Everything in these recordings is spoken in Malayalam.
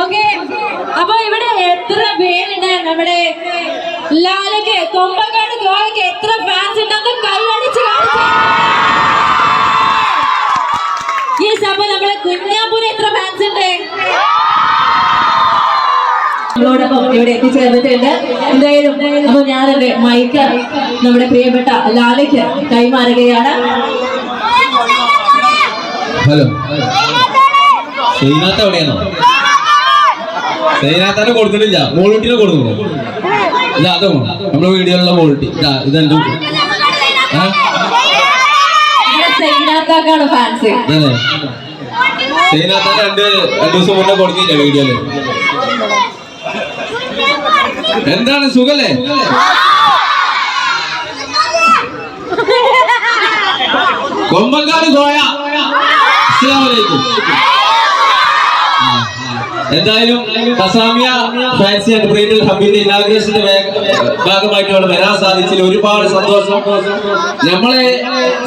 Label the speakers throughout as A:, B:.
A: ഓക്കെ. അപ്പൊ ഇവിടെ എത്ര പേരുണ്ട്? നമ്മുടെ ലാലയ്ക്ക് കൊമ്പക്കാട് ഗോവയ്ക്ക് എത്ര ഫാൻസ് ഉണ്ടെന്ന് കൈയടിച്ച് യെസ് അപ്പൊ നമ്മളെ കുഞ്ഞാപ്പൂര് എത്ര ഫാൻസ് ഉണ്ട്? നമ്മളോടൊപ്പം ഇവിടെ എത്തിച്ചേർന്നിട്ടുണ്ട്. എന്തായാലും അപ്പൊ ഞാനെന്റെ മൈക്ക് നമ്മുടെ പ്രിയപ്പെട്ട ലാലയ്ക്ക് കൈമാറുകയാണ്.
B: ഹലോ. ശ്രീനാഥ് എവിടെയാണോ? ശ്രീനാഥനെ കൊടുക്കുന്നില്ല മോളൂട്ടിനെ കൊടുക്കുന്നു ഇല്ല അതോ നമ്മുടെ വീഡിയോയിലുള്ള മോളൂട്ടി. ഇതാ ഇതെന്റെ രണ്ട് രണ്ടു ദിവസം മുന്നേ കൊടുക്കില്ല വീഡിയോയിൽ? എന്താണ് സുഖല്ലേ? കൊമ്പങ്കാട് സോയാ അസ്സലാമലൈക്കും എന്തായാലും ഭാഗമായിട്ട് വരാൻ സാധിച്ചതിൽ ഒരുപാട് സന്തോഷം. നമ്മളെ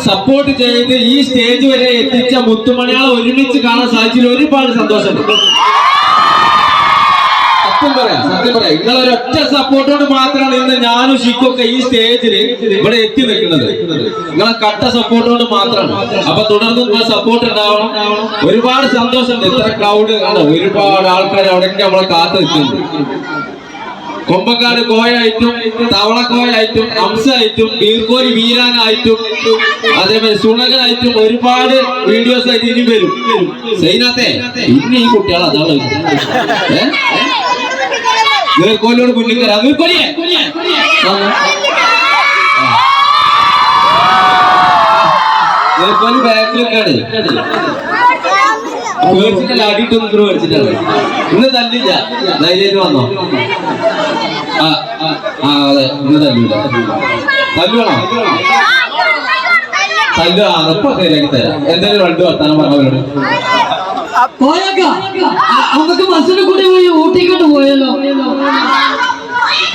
B: സപ്പോർട്ട് ചെയ്ത് ഈ സ്റ്റേജ് വരെ എത്തിച്ച മുത്തുമണികളെ ഒരുമിച്ച് കാണാൻ സാധിച്ചതിൽ ഒരുപാട് സന്തോഷമുണ്ട്. സത്യം പറയാം സത്യം പറയാം. നിങ്ങളെ ഒരൊറ്റ സപ്പോർട്ടോട് മാത്രമാണ് ഇന്ന് ഞാനും ഷിക്കൊക്കെ ഈ സ്റ്റേജിൽ ഇവിടെ എത്തി നിൽക്കുന്നത്. നിങ്ങളെ കട്ട സപ്പോർട്ടോട് മാത്രമാണ്. അപ്പൊ തുടർന്ന് നിങ്ങളെ സപ്പോർട്ട് ഉണ്ടാവണം. ഒരുപാട് സന്തോഷമുണ്ട്. ഇത്ര ക്രൗഡ് ആണ്. ഒരുപാട് ആൾക്കാർ അവിടെയൊക്കെ നമ്മളെ കാത്തു നിൽക്കുന്നുണ്ട്. കൊമ്പക്കാട് കോയായിട്ടും തവളക്കോയായിട്ടും അംസായിട്ടും വീർക്കോലി വീരാനായിട്ടും അതേപോലെ സുണകനായിട്ടും ഒരുപാട് വീഡിയോസ് ആയിട്ട് ഇനി വരും. സൈനാത്തെ ഇനി ഈ കുട്ടികൾ അതാണ് ഏഹ് നീർക്കോലിയോട് മുന്നിൽ തരാം. നീർക്കോലിയെ നീർക്കോലി ബാക്കിലൊക്കെയാണ്. മേടിച്ചിട്ടല്ല വന്നോ. ആ ആ, അതെ എന്തായാലും രണ്ടു വർത്താനം പറഞ്ഞവരോട്.
C: നമുക്ക് ബസ്സിന് കൂടി പോയി ഊട്ടിക്കോട്ട് പോയല്ലോ.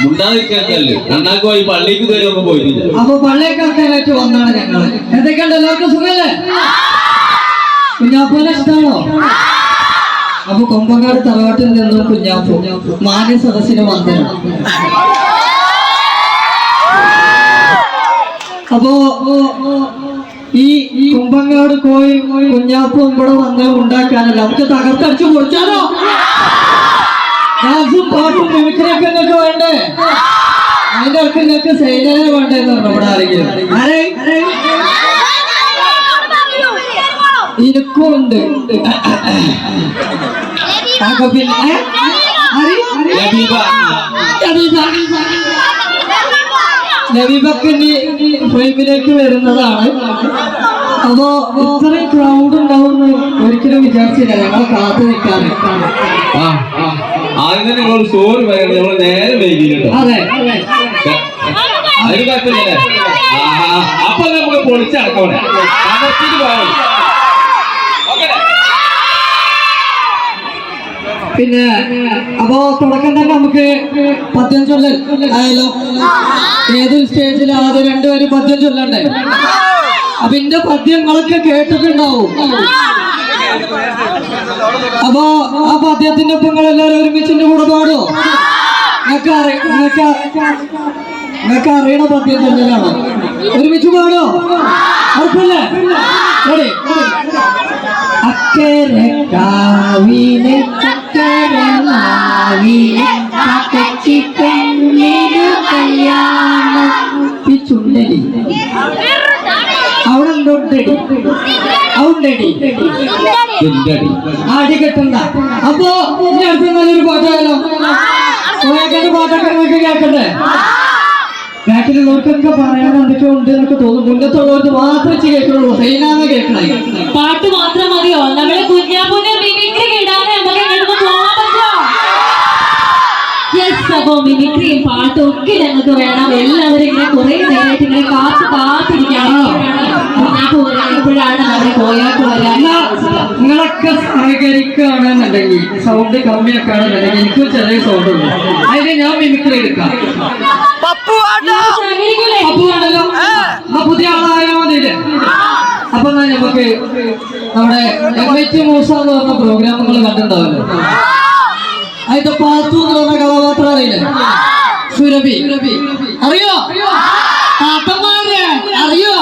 B: മുണ്ടാതിരിക്കല്ലേ രണ്ടാൾക്ക് പോയി പള്ളിക്ക് കയറി ഒന്നും പോയിട്ടില്ല.
C: അപ്പൊ പള്ളിയൊക്കെ വന്നാണ് ഞങ്ങൾ. എന്തൊക്കെയുണ്ട്? എല്ലാവർക്കും സുഖല്ലേ? കുഞ്ഞാപ്പൂനെ ഇഷ്ടമാണോ? അപ്പൊ കൊമ്പങ്ങാട് തറവാട്ടിൽ നിന്നും കുഞ്ഞാപ്പൂ മാന്യ സദസ്സിന് വന്ദനം അപ്പോ ഈ കുംഭങ്ങാട് കുമ്പങ്ങാട് കോയി കുഞ്ഞാപ്പൂ ഇവിടെ വന്ന് ഉണ്ടാക്കാനല്ല. നമുക്ക് തകർത്തടിച്ച് പൊളിച്ചാലോ? ഡാൻസും പാട്ടും മിമിക്രിയൊക്കെ നിങ്ങൾക്ക് വേണ്ടേ? അതിന്റെ അടുത്ത് നിങ്ങൾക്ക് സൈലനെ വേണ്ടേന്ന് പറഞ്ഞു ഇവിടെ ആരെങ്കിലും. ആരെ? പിന്നെ
B: ലബീബ.
C: ഫ്രെയിമിലേക്ക് വരുന്നതാണ്. അപ്പോ ഇത്രയും ക്രൗഡ് ഉണ്ടാവുമെന്ന് ഒരിക്കലും വിചാരിച്ചില്ല. ഞങ്ങൾ കാത്തു നിൽക്കാൻ.
B: ആദ്യം തന്നെ സോറി നേരെ വൈകിട്ടോ
C: അതെ.
B: അതിന് കുഴപ്പമില്ലേ. അപ്പൊ നമുക്ക് പൊളിച്ചടക്കണേ അമർത്തിട്ട്
C: പിന്നെ അപ്പോ തുടക്കം തന്നെ നമുക്ക് പദ്യം ചൊല്ലൽ ആയാലോ ഏതൊരു സ്റ്റേജിൽ ആദ്യം രണ്ടുപേരും പദ്യം ചൊല്ലണ്ടേ അപ്പൊ എന്റെ പദ്യങ്ങളൊക്കെ കേട്ടിട്ടുണ്ടാവും. അപ്പോ ആ പദ്യത്തിന്റെ ഒപ്പം നിങ്ങൾ എല്ലാവരും ഒരുമിച്ചിന്റെ കൂടെ പാടോ? നിങ്ങൾക്ക് അറി നിങ്ങൾക്ക് നിങ്ങൾക്ക് അറിയണ പദ്യം ചൊല്ലലാണോ ഒരുമിച്ച് പാടോ? ഉറപ്പല്ലേ? അക്കരെ കാവിലെ കെട്ടണ്ട അപ്പോ ഇനി അടുത്ത നല്ലൊരു പാട്ടായാലോ? കോയക്കന്റെ പാട്ടൊക്കെ നിങ്ങൾക്ക് കേൾക്കണ്ടേ? ബാക്കിലുള്ളവർക്കൊക്കെ പറയാൻ എന്തൊക്കെ ഉണ്ട് എന്നൊക്കെ തോന്നും മുന്നത്തുള്ളവർക്ക് മാത്രമേ കേൾക്കുള്ളൂ കേൾക്കണേ.
A: പാട്ട് മാത്രം മതിയോ? പാട്ടൊക്കെ ഞങ്ങൾക്ക് വേണം. എല്ലാവരും ഇങ്ങനെ കുറെ നേരമായിട്ട് ഇങ്ങനെ കാത്തു വരാൻ.
C: നിങ്ങളൊക്കെ സഹകരിക്കുകയാണെന്നുണ്ടെങ്കിൽ സൗണ്ട് കമ്മിയൊക്കെ ആണെന്നുണ്ടെങ്കിൽ എനിക്കും ചെറിയ സൗണ്ട് ഉണ്ട് അതിന് ഞാൻ മിമിക്രി എടുക്കാം.
A: പപ്പു
C: അപ്പൊ ആണല്ലോ. ആ. പുതിയ ആളായാൽ മതിയില്ലേ അപ്പൊ നമുക്ക് നമ്മുടെ എം എച്ച് മൂസ എന്ന് പറഞ്ഞ പ്രോഗ്രാം നമ്മൾ കണ്ടിട്ടുണ്ടാവല്ലോ? അതിന്റെ പാത്തു എന്ന് പറഞ്ഞ കഥാപാത്രം അറിയില്ലേ? സുരഭി. അറിയോ? താത്തന്മാരെ അറിയോ?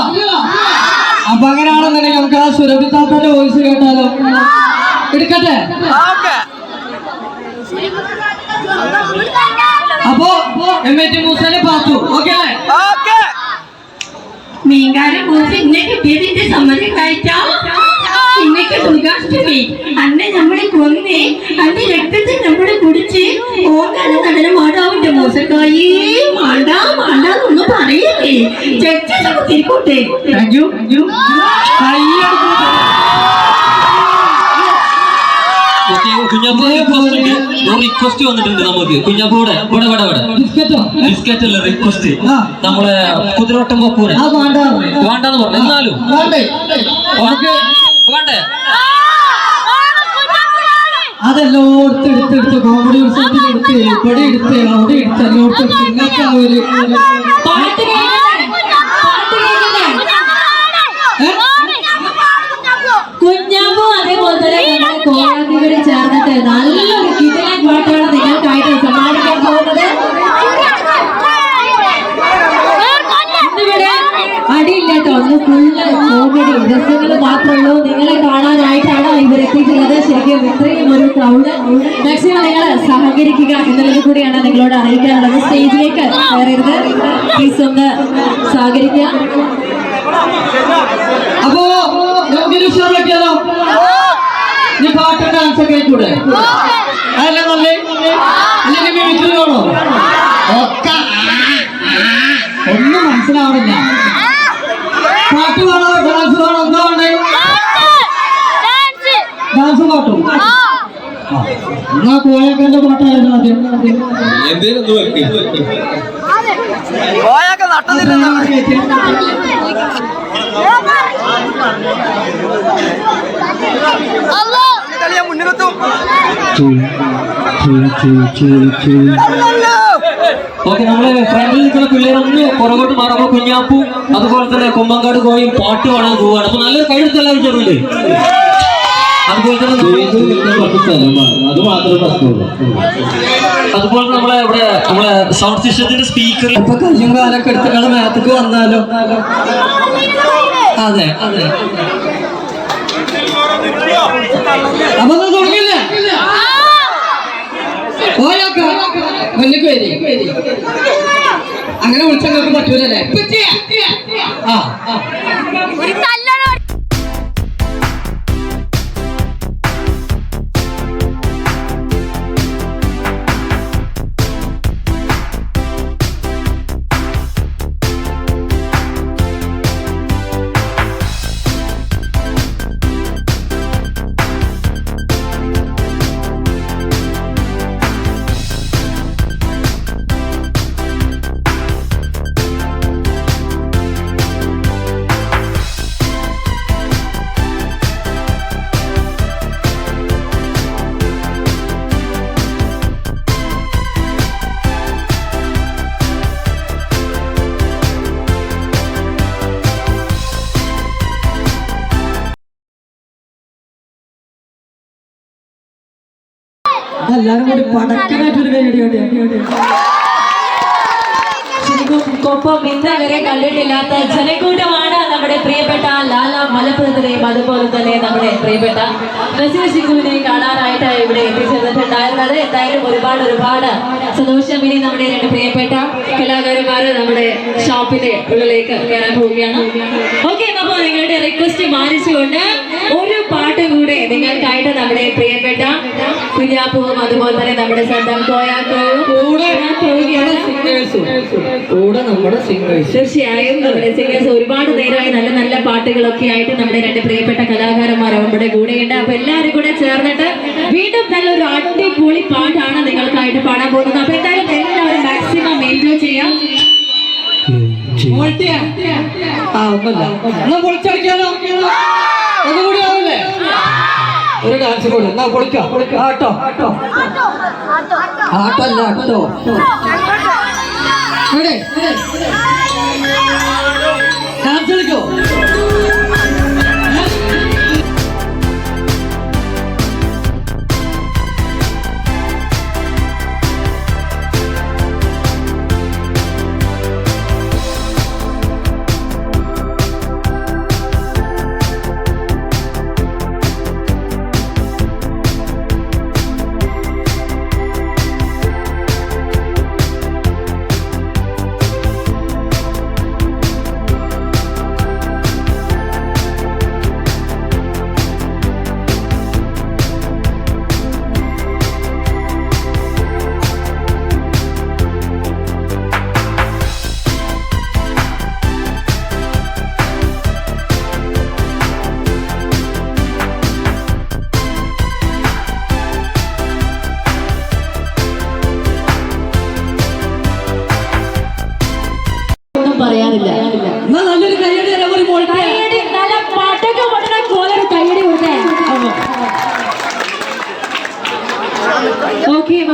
C: അപ്പൊ അങ്ങനെയാണെന്നുണ്ടെങ്കിൽ നമുക്ക് ആ സുരഭി താത്തന്റെ വോയിസ് കേട്ടാലോ? എടുക്കട്ടെ? അപ്പോ എം എ ടി മൂസനെ പാത്തു. ഓക്കെ?
D: മീൻകാരൻ കൂട്ടി ഇന്നെ കിട്ടിയതിന്റെ സമ്മതി കഴിച്ചാ? ഇന്നേക്ക് ദുർഗാഷ്ടമി അന്നെ നമ്മളെ കൊന്നേ. അന്റെ രക്തത്തിൽ നമ്മളെ കുടിച്ച് ഓങ്കാല നടനം മാടാവിന്റെ മോശക്കായി. മാണ്ട മാണ്ടാന്നൊന്നും പറയല്ലേ. ചർച്ച തിരിക്കോട്ടെ.
C: താങ്ക് യു
E: കുഞ്ഞാപ്പൂ റിക്വസ്റ്റ് വന്നിട്ടുണ്ട് നമുക്ക്. കുഞ്ഞപ്പൂടെ ഇവിടെ ഇവിടെ ഇവിടെ.
C: ബിസ്ക്കറ്റോ?
E: ബിസ്ക്കറ്റ് അല്ല റിക്വസ്റ്റ്. നമ്മളെ
C: ആ വേണ്ട
E: വേണ്ടെന്ന് പറഞ്ഞു. എന്നാലും.
C: വേണ്ടേ? അതെല്ലോടത്തും എടുത്തെടുത്ത് കോമഡി ഉത്സവത്തിൽ എടുത്ത് ഇവിടെ അവിടെ എല്ലായിടത്തും
A: കുഞ്ഞാമ്പു അതേപോലെ തന്നെ. ശരിക്കും ഇത്രയും ഒരു ക്രൗഡ് മാക്സിമം നിങ്ങൾ സഹകരിക്കുക എന്നുള്ളത് കൂടിയാണ് നിങ്ങളോട് അറിയിക്കാനുള്ളത്. സ്റ്റേജിലേക്ക് കയറരുത്. പ്ലീസ് ഒന്ന് സഹകരിക്കുക.
C: അപ്പോ നമുക്കൊരു ഉഷാറാക്കിയാലോ നീ പാട്ട് ഡാൻസ് ഒക്കെ ആയിക്കൂടെ? അതല്ല ഒന്നും മനസ്സിലാവണില്ല. പാട്ട് വേണോ ഡാൻസ് വേണോ എന്താ വേണ്ടേ ഡാൻസ് പാട്ടും ആ. എന്നാ കോയക്കന്റെ പാട്ടായിരുന്നു ആദ്യം?
B: എന്തേലും ഒന്ന് വെക്ക്.
E: ഓക്കെ നമ്മൾ ഫ്രണ്ടിൽ നിൽക്കുന്ന പിള്ളേരൊന്ന് പുറകോട്ട് മാറുമ്പോ കുഞ്ഞാപ്പൂ അതുപോലെ തന്നെ കുമ്പങ്കാട് കോയും പാട്ട് പാടാൻ പോവാണ് അപ്പൊ നല്ലൊരു കഴിഞ്ഞ ചെറുണ്ട് അതുപോലെ തന്നെ
B: അത് മാത്രമേ പ്രശ്നമുള്ളൂ
E: അതുപോലെ നമ്മളെ ഇവിടെ നമ്മളെ സൗണ്ട് സിസ്റ്റത്തിന്റെ സ്പീക്കർ
C: ഇപ്പൊ കയ്യും കാലൊക്കെ എടുത്ത് നിങ്ങളെ മേത്തേക്ക് വന്നാലോ? അതെ അതെ. അപ്പൊ തുടങ്ങില്ലേ ഓയൊക്കെ മുന്നിക്ക് വരി അങ്ങനെ വിളിച്ചാൽ നിങ്ങൾക്ക് പറ്റൂലല്ലേ? ആ എല്ലാരും കൂടി പടക്കനായിട്ടൊരു കൈയടി
A: കൊപ്പം കണ്ടിട്ടില്ലാത്ത ജനക്കൂട്ടമാണ് നമ്മുടെ പ്രിയപ്പെട്ട ലാല മലപ്പുറത്തിനെയും അതുപോലെ തന്നെ നമ്മുടെ പ്രിയപ്പെട്ട നസീർ ശിഖുവിനെയും കാണാനായിട്ട് ഇവിടെ എത്തിച്ചേർന്നിട്ടുണ്ടായിരുന്നത്. എന്തായാലും ഒരുപാട് ഒരുപാട് സന്തോഷം ഇനി നമ്മുടെ രണ്ട് പ്രിയപ്പെട്ട കലാകാരന്മാര് നമ്മുടെ ഷോപ്പിന്റെ ഉള്ളിലേക്ക് കയറാൻ പോവുകയാണ്. ഓക്കെ നിങ്ങളുടെ റിക്വസ്റ്റ് മാനിച്ചുകൊണ്ട് ഒരു പാട്ട് കൂടെ നിങ്ങൾക്കായിട്ട് നമ്മുടെ പ്രിയപ്പെട്ട കുഞ്ഞാപ്പൂവും അതുപോലെ തന്നെ നമ്മുടെ സ്വന്തം കോയാക്കോയും
C: കൂടെ കൂടെ നമ്മുടെ സിംഗേഴ്സ്
A: തീർച്ചയായും നമ്മുടെ സിംഗേഴ്സ് ഒരുപാട് നേരമായി നല്ല നല്ല പാട്ടുകളൊക്കെ ആയിട്ട് നമ്മുടെ രണ്ട് പ്രിയപ്പെട്ട കലാകാരന്മാർ നമ്മുടെ കൂടെയുണ്ട്. അപ്പൊ എല്ലാവരും കൂടെ ചേർന്നിട്ട് വീണ്ടും നല്ലൊരു അടിപൊളി പാട്ടാണ് നിങ്ങൾക്കായിട്ട് പാടാൻ പോകുന്നത്. അപ്പൊ എന്തായാലും എല്ലാവരും മാക്സിമം എൻജോയ്
C: മോൾട്ടിയാ ആ ഒന്നുമില്ല. എന്നാ പൊളിച്ചടിക്കാലോ? ഒന്നുകൂടി ആവില്ലേ ഒരു ഡാൻസ് കൂടെ. എന്നാ പൊളിക്കാം. ആട്ടോ. ആട്ടോ ആട്ടല്ല ആട്ടോ. ഇവിടെ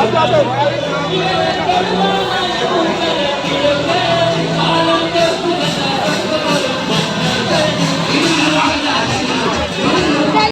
C: হাত